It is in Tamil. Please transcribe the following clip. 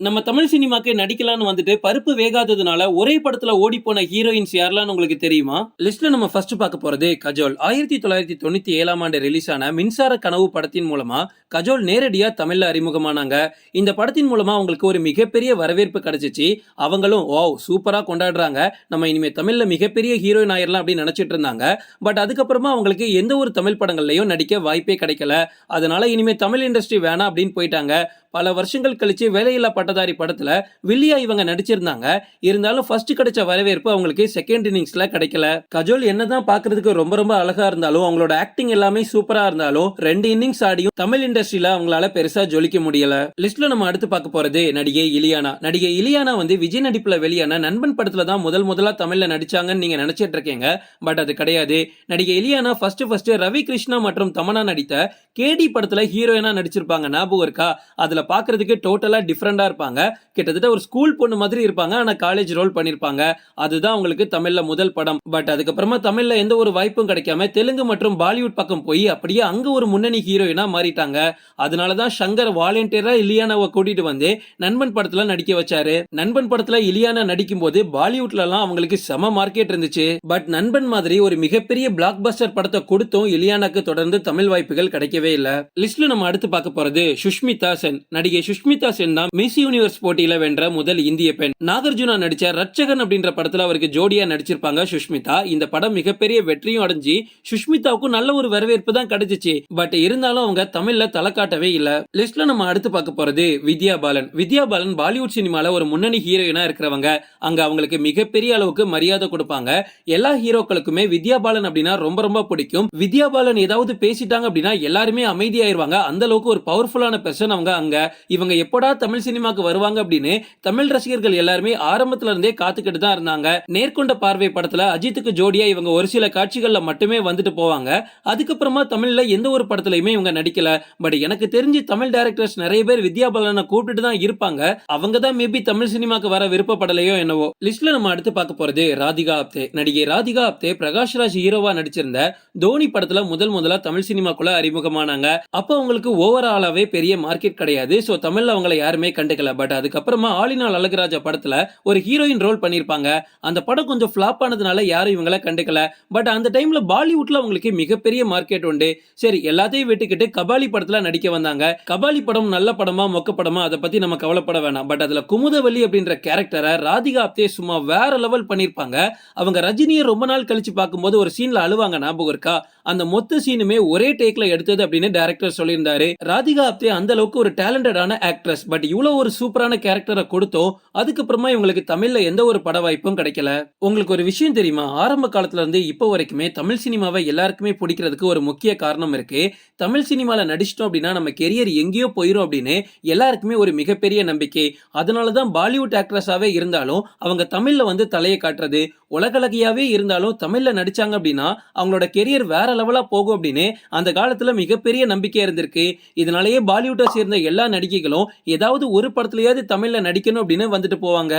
நம்ம தமிழ் சினிமாக்கு நடிக்கலாம்னு வந்துட்டு பருப்பு வேகாததுனால ஒரே படத்துல ஓடி போன ஹீரோயின்ஸ் யாரெல்லாம் உங்களுக்கு தெரியுமா? லிஸ்ட்ல நம்ம ஃபர்ஸ்ட் பார்க்க போறது கஜோல். ஆயிரத்தி தொள்ளாயிரத்தி தொண்ணூத்தி ஏழாம் ஆண்டு ரிலீஸ் ஆன மின்சார கனவு படத்தின் மூலமா கஜோல் நேரடியா தமிழ்ல அறிமுகமானாங்க. இந்த படத்தின் மூலமா அவங்களுக்கு ஒரு மிகப்பெரிய வரவேற்பு கிடைச்சிச்சு. அவங்களும் ஓ சூப்பரா கொண்டாடுறாங்க. நம்ம இனிமே தமிழ்ல மிகப்பெரிய ஹீரோயின் ஆயிரலாம் அப்படின்னு நினைச்சிட்டு இருந்தாங்க. பட் அதுக்கப்புறமா அவங்களுக்கு எந்த ஒரு தமிழ் படங்கள்லயும் நடிக்க வாய்ப்பே கிடைக்கல. அதனால இனிமே தமிழ் இண்டஸ்ட்ரி வேணாம் அப்படின்னு போயிட்டாங்க. பல வருஷங்கள் கழிச்சு வேலையில்லா பட்டதாரி படத்துல வில்லியா இவங்க நடிச்சிருந்தாங்க. இருந்தாலும் ஃபர்ஸ்ட் கிடைச்ச வரவேற்பு அவங்களுக்கு செகண்ட் இன்னிங்ஸ்ல கிடைக்கல. கஜோல் என்னதான் பாக்குறதுக்கு ரொம்ப ரொம்ப அழகா இருந்தாலும் அவங்களோட ஆக்டிங் எல்லாமே சூப்பரா இருந்தாலும் ரெண்டு இன்னிங்ஸ் ஆடியும் தமிழ் இண்டஸ்ட்ரியில அவங்களால பெருசா ஜொலிக்க முடியல. லிஸ்ட்ல நம்ம அடுத்து பார்க்க போறது நடிகை இலியானா. நடிகை இலியானா வந்து விஜய் நடிப்புல வெளியான நண்பன் படத்துல தான் முதல் முதலா தமிழ்ல நடிச்சாங்கன்னு நீங்க நினைச்சிட்டு இருக்கீங்க. பட் அது கிடையாது. நடிகை இலியானா ஃபர்ஸ்ட் ஃபர்ஸ்ட் ரவி கிருஷ்ணா மற்றும் தமனா நடித்த கேடி படத்துல ஹீரோயினா நடிச்சிருப்பாங்க ஞாபகம் இருக்கா? அதுல பாக்குறதுக்கு டோட்டலா டிஃப்ரெண்டா இருப்பாங்க. கிட்டத்தட்ட ஒரு ஸ்கூல் பொண்ணு மாதிரி இருப்பாங்க. ஆனா காலேஜ் ரோல் பண்ணிருப்பாங்க. அதுதான் அவங்களுக்கு தமிழ்ல முதல் படம். பட் அதுக்கப்புறமா தமிழ்ல எந்த ஒரு வாய்ப்பும் கிடைக்காம தெலுங்கு மற்றும் பாலிவுட் பக்கம் போய் அப்படியே அங்க ஒரு முன்னணி ஹீரோயினா மாறிட்டாங்க. அதனாலதான் சங்கர் வாலண்டியரா இலியானாவை கூட்டிட்டு வந்து நண்பன் படத்துல நடிக்க வச்சாரு. நண்பன் படத்துல இலியானா நடிக்கும் போது பாலிவுட்ல எல்லாம் அவங்களுக்கு செம மார்க்கெட் இருந்துச்சு. பட் நண்பன் மாதிரி ஒரு மிகப்பெரிய பிளாக் பஸ்டர் படத்தை கொடுத்தும் இலியானாக்கு தொடர்ந்து தமிழ் வாய்ப்புகள் கிடைக்கவே இல்ல. லிஸ்ட்ல நம்ம அடுத்து பார்க்க போறது சுஷ்மிதா சென். நடிகை சுஷ்மிதா சென் தான் மிஸ் யூனிவர்ஸ் போட்டியில வென்ற முதல் இந்திய பெண். நாகார்ஜுனா நடிச்ச ரட்சகன் அப்படின்ற படத்துல அவருக்கு ஜோடியா நடிச்சிருப்பாங்க சுஷ்மிதா. இந்த படம் மிகப்பெரிய வெற்றியும் அடைஞ்சு சுஷ்மிதாவுக்கும் நல்ல ஒரு வரவேற்பு தான் கிடைச்சிச்சு. பட் இருந்தாலும் அவங்க தமிழ்ல தலை காட்டவே இல்ல. லிஸ்ட்ல நம்ம அடுத்து பார்க்க போறது வித்யா பாலன். வித்யா பாலன் பாலிவுட் சினிமால ஒரு முன்னணி ஹீரோயினா இருக்கிறவங்க. அங்க அவங்களுக்கு மிகப்பெரிய அளவுக்கு மரியாதை கொடுப்பாங்க. எல்லா ஹீரோக்களுக்குமே வித்யா பாலன் அப்படின்னா ரொம்ப ரொம்ப பிடிக்கும். வித்யா பாலன் ஏதாவது பேசிட்டாங்க அப்படின்னா எல்லாருமே அமைதியாயிருவாங்க. அந்த அளவுக்கு ஒரு பவர்ஃபுல்லான பெர்சன் அவங்க அங்க. இவங்க எப்படா தமிழ் சினிமாக்கு வருவாங்க அப்படின்னு தமிழ் ரசிகர்கள் எல்லாருமே ஆரம்பத்துல இருந்தே காத்துக்கிட்டு தான் இருந்தாங்க. நேர்கொண்ட பார்வை படத்துல அஜித்துக்கு ஜோடியா இவங்க ஒரு சில காட்சிகள்ல மட்டுமே வந்துட்டு போவாங்க. அதுக்கப்புறமா தமிழ்ல எந்த ஒரு படத்துலயுமே இவங்க நடிக்கல. பட் எனக்கு தெரிஞ்சு தமிழ் டைரக்டர்ஸ் நிறைய பேர் வித்யா பாலனை கூப்பிட்டு தான் இருப்பாங்க. அவங்க தான் மேபி தமிழ் சினிமாக்கு வர விருப்பப்படலையோ என்னவோ. லிஸ்ட்ல நம்ம அடுத்து பார்க்க போறது ராதிகா ஆப்தே. நடிகை ராதிகா ஆப்தே பிரகாஷ் ராஜ் ஹீரோவா நடிச்சிருந்த தோனி படத்துல முதல் முதலா தமிழ் சினிமாக்குள்ள அறிமுகமானாங்க. அப்போ அவங்களுக்கு ஓவராலாவே பெரிய மார்க்கெட் கிடையாது. சோ தமிழ்ல அவங்கள யாருமே கண்டுக்கல. பட் அதுக்கப்புறமா ஆளினால் அழகுராஜா படத்துல ஒரு ஹீரோயின் ரோல் பண்ணியிருப்பாங்க. அந்த படம் கொஞ்சம் ஃப்ளாப் ஆனதுனால யாரும் இவங்கள கண்டுக்கல. பட் அந்த டைம்ல பாலிவுட்ல அவங்களுக்கு மிகப்பெரிய மார்க்கெட் உண்டு. சரி எல்லாத்தையும் விட்டுக்கிட்டு கபாலி படத்துல நடிக்க வந்தாங்க. கபாலி படம் நல்ல படமா மொக்க படமா அதை பத்தி நம்ம கவலைப்பட வேணாம். பட் அதுல குமுதவல்லி அப்படின்ற கேரக்டரை ராதிகா ஆப்தே சும்மா வேற லெவல் பண்ணியிருப்பாங்க. அவங்க ரஜினியை ரொம்ப நாள் கழிச்சு பார்க்கும்போது ஒரு சீன்ல அழுவாங்க ஞாபகம் இருக்கா? அந்த மொத்த சீனுமே ஒரே டேக்ல எடுத்தது அப்படின்னு டேரக்டர் சொல்லியிருந்தாரு. ராதிகா ஆப்தே அந்த அளவுக்கு ஒரு டேலண்ட் டேலண்டடான ஆக்ட்ரஸ் பட் இவ்வளோ ஒரு சூப்பரான கேரக்டரை கொடுத்தோம் அதுக்கப்புறமா இவங்களுக்கு தமிழ்ல எந்த ஒரு பட வாய்ப்பும் கிடைக்கல. உங்களுக்கு ஒரு விஷயம் தெரியுமா? ஆரம்ப காலத்துல இருந்து இப்போ வரைக்குமே தமிழ் சினிமாவை எல்லாருக்குமே பிடிக்கிறதுக்கு ஒரு முக்கிய காரணம் இருக்கு. தமிழ் சினிமாவில் நடிச்சிட்டோம் அப்படின்னா நம்ம கெரியர் எங்கேயோ போயிடும் அப்படின்னு எல்லாருக்குமே ஒரு மிகப்பெரிய நம்பிக்கை. அதனால தான் பாலிவுட் ஆக்ட்ரஸாவே இருந்தாலும் அவங்க தமிழ்ல வந்து தலையை காட்டுறது உலகலகையாவே இருந்தாலும் தமிழ்ல நடிச்சாங்க அப்படின்னா அவங்களோட கெரியர் வேற லெவலா போகும் அப்படின்னு அந்த காலத்துல மிகப்பெரிய நம்பிக்கை இருந்திருக்கு. இதனாலேயே பாலிவுட்டை சேர்ந்த எல்லா நடிகைகளும் ஏதாவது ஒரு படத்துலயாவது தமிழ்ல நடிக்கணும் அப்படின்னு வந்துட்டு போவாங்க.